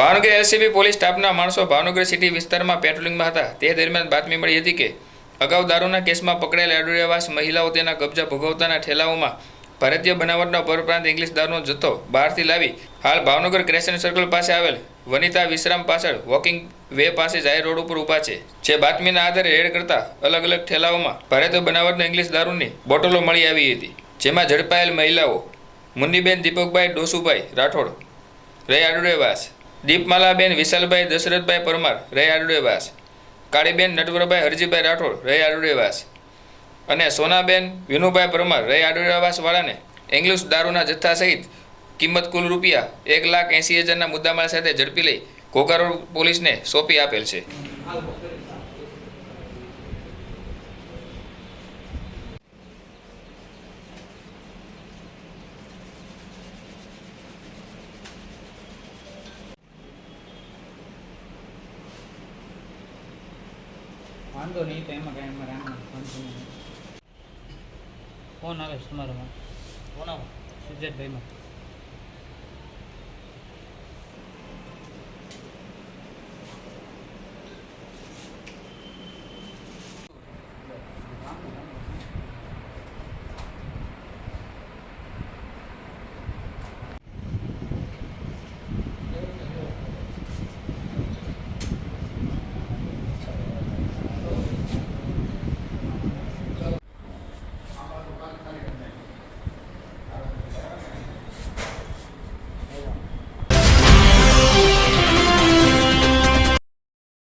Bhavnagar LCB police સ્ટાફના માણસો Bhavnagar city વિસ્તારમાં પેટ્રોલિંગમાં હતા. તે દરમિયાન બાતમી મળી હતી કે, અગાઉ દારૂના કેસમાં પકડાયેલ આડુડિયાવાસ મહિલાઓ તેના કબજા ભોગવતાના ઠેલાઓમાં ભારતીય બનાવટનો પરપ્રાંત ઇંગ્લિશ દારૂનો જથ્થો બહારથી લાવી હાલ ભાવનગર ક્રેશન સર્કલ પાસે આવેલ વનિતા વિશ્રામ પાછળ વોકિંગ વે પાસે જાહેર રોડ ઉપર ઊભા છે. જે બાતમીના આધારે રેડ કરતા અલગ અલગ ઠેલાઓમાં ભારતીય બનાવટના ઇંગ્લિશ દારૂની બોટલો મળી આવી હતી. જેમાં ઝડપાયેલ મહિલાઓ મુન્નીબેન દીપકભાઈ ડોસુભાઈ રાઠોડ, રે આડુડેવાસ દીપમાલાબેન, વિશાલભાઈ, દશરથભાઈ પરમાર રહે આડુડેવાસ કાળીબેન, નટવરભાઈ, હરજીભાઈ રાઠોડ રહે આડુડેવાસ અને સોનાબેન, વિનુભાઈ પરમાર રહે આડુડેવાસ વાળાને ઇંગ્લિશ દારૂના જથ્થા સહિત કિંમત કુલ રૂપિયા એક લાખ એંસી હજારના મુદ્દામાલ સાથે ઝડપી લઈ ઘોઘા રોડ પોલીસને સોંપી આપેલ છે. વાંધો નહીં તો એમાં કાંઈ અમારે આમાં વાંધો નહીં. ફોન આવે છે તમારામાં? સિદ્ધાર્થભાઈમાં